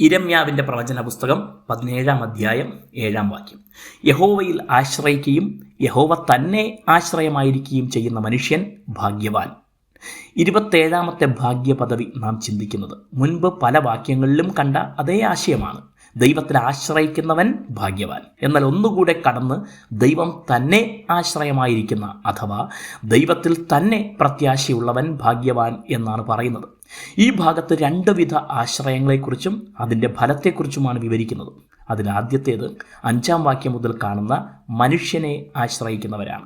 ഇരമ്യാവിന്റെ പ്രവചന പുസ്തകം പതിനേഴാം അധ്യായം ഏഴാം വാക്യം. യഹോവയിൽ ആശ്രയിക്കുകയും യഹോവ തന്നെ ആശ്രയമായിരിക്കുകയും ചെയ്യുന്ന മനുഷ്യൻ ഭാഗ്യവാൻ. ഇരുപത്തേഴാമത്തെ ഭാഗ്യ പദവി നാം ചിന്തിക്കുന്നത് മുൻപ് പല വാക്യങ്ങളിലും കണ്ട അതേ ആശയമാണ്. ദൈവത്തിൽ ആശ്രയിക്കുന്നവൻ ഭാഗ്യവാൻ. എന്നാൽ ഒന്നുകൂടെ കടന്ന് ദൈവം തന്നെ ആശ്രയമായിരിക്കുന്ന അഥവാ ദൈവത്തിൽ തന്നെ പ്രത്യാശയുള്ളവൻ ഭാഗ്യവാൻ എന്നാണ് പറയുന്നത്. ഈ ഭാഗത്ത് രണ്ട് വിധ ആശ്രയങ്ങളെക്കുറിച്ചും അതിന്റെ ഫലത്തെക്കുറിച്ചുമാണ് വിവരിക്കുന്നത്. അതിലാദ്യത്തേത് അഞ്ചാം വാക്യം മുതൽ കാണുന്ന മനുഷ്യനെ ആശ്രയിക്കുന്നവരാണ്.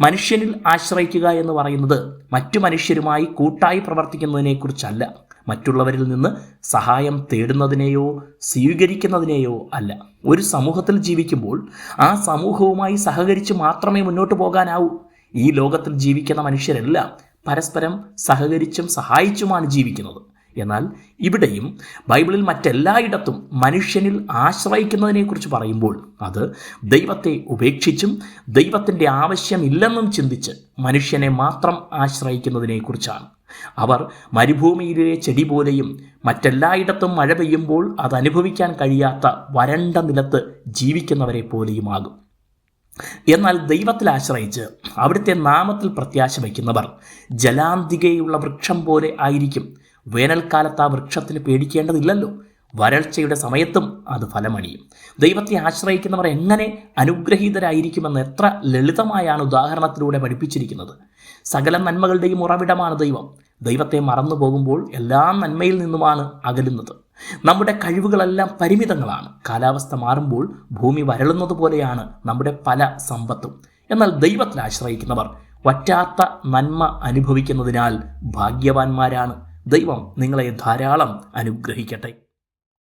മനുഷ്യനിൽ ആശ്രയിക്കുക എന്ന് പറയുന്നത് മറ്റു മനുഷ്യരുമായി കൂട്ടായി പ്രവർത്തിക്കുന്നതിനെക്കുറിച്ചല്ല. മറ്റുള്ളവരിൽ നിന്ന് സഹായം തേടുന്നതിനെയോ സ്വീകരിക്കുന്നതിനെയോ അല്ല. ഒരു സമൂഹത്തിൽ ജീവിക്കുമ്പോൾ ആ സമൂഹവുമായി സഹകരിച്ച് മാത്രമേ മുന്നോട്ട് പോകാനാവൂ. ഈ ലോകത്തിൽ ജീവിക്കുന്ന മനുഷ്യരെല്ലാം. പരസ്പരം സഹകരിച്ചും സഹായിച്ചുമാണ് ജീവിക്കുന്നത്. എന്നാൽ ഇവിടെയും ബൈബിളിൽ മറ്റെല്ലായിടത്തും മനുഷ്യനിൽ ആശ്രയിക്കുന്നതിനെക്കുറിച്ച് പറയുമ്പോൾ അത് ദൈവത്തെ ഉപേക്ഷിച്ചും ദൈവത്തിന്റെ ആവശ്യമില്ലെന്നും ചിന്തിച്ച് മനുഷ്യനെ മാത്രം ആശ്രയിക്കുന്നതിനെക്കുറിച്ചാണ്. അവർ മരുഭൂമിയിലെ ചെടി പോലെയും മറ്റെല്ലായിടത്തും മഴ പെയ്യുമ്പോൾ അത് അനുഭവിക്കാൻ കഴിയാത്ത വരണ്ട നിലത്ത് ജീവിക്കുന്നവരെ പോലെയുമാകും. എന്നാൽ ദൈവത്തിൽ ആശ്രയിച്ച് അവിടുത്തെ നാമത്തിൽ പ്രത്യാശ വയ്ക്കുന്നവർ ജലാന്തികയുള്ള വൃക്ഷം പോലെ ആയിരിക്കും. വേനൽക്കാലത്ത് ആ വൃക്ഷത്തിന് പേടിക്കേണ്ടതില്ലല്ലോ. വരൾച്ചയുടെ സമയത്തും അത് ഫലമണിയും. ദൈവത്തെ ആശ്രയിക്കുന്നവർ എങ്ങനെ അനുഗ്രഹീതരായിരിക്കുമെന്ന് എത്ര ലളിതമായാണ് ഉദാഹരണത്തിലൂടെ പഠിപ്പിച്ചിരിക്കുന്നത്. സകല നന്മകളുടെയും ഉറവിടമാണ് ദൈവം. ദൈവത്തെ മറന്നു പോകുമ്പോൾ എല്ലാ നന്മയിൽ നിന്നുമാണ് അകലുന്നത്. നമ്മുടെ കഴിവുകളെല്ലാം പരിമിതങ്ങളാണ്. കാലാവസ്ഥ മാറുമ്പോൾ ഭൂമി വരളുന്നത് പോലെയാണ് നമ്മുടെ പല സമ്പത്തും. എന്നാൽ ദൈവത്തിൽ ആശ്രയിക്കുന്നവർ വറ്റാത്ത നന്മ അനുഭവിക്കുന്നതിനാൽ ഭാഗ്യവാന്മാരാണ്. ദൈവം നിങ്ങളെ ധാരാളം അനുഗ്രഹിക്കട്ടെ.